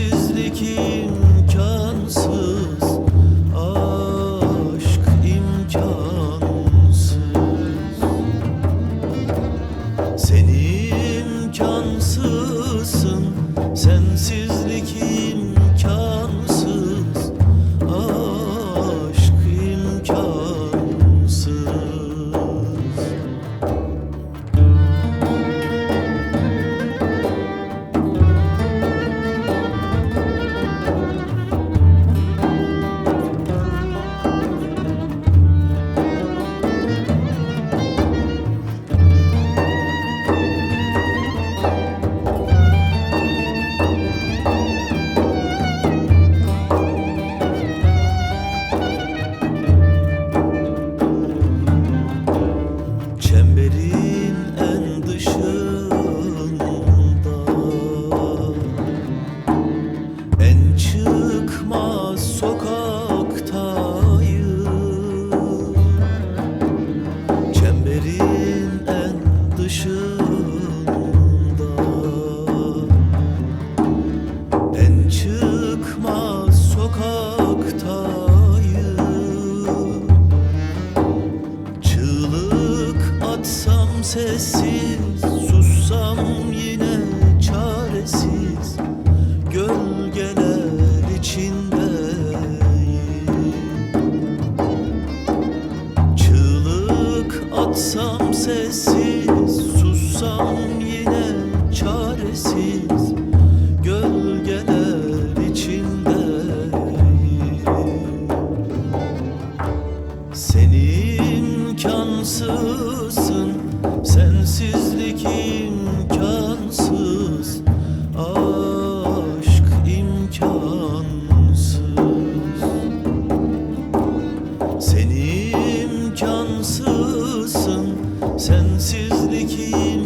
Sensizlik imkansız Aşk imkansız. Seni Sessiz, sussam yine çaresiz. Gölgeler içindeyim Çığlık atsam sessiz, sussam yine çaresiz. Gölgeler içindeyim Seni imkansızsın. Sensizlik imkansız Aşk imkansız. Seni imkansızsın Sensizlik imkansız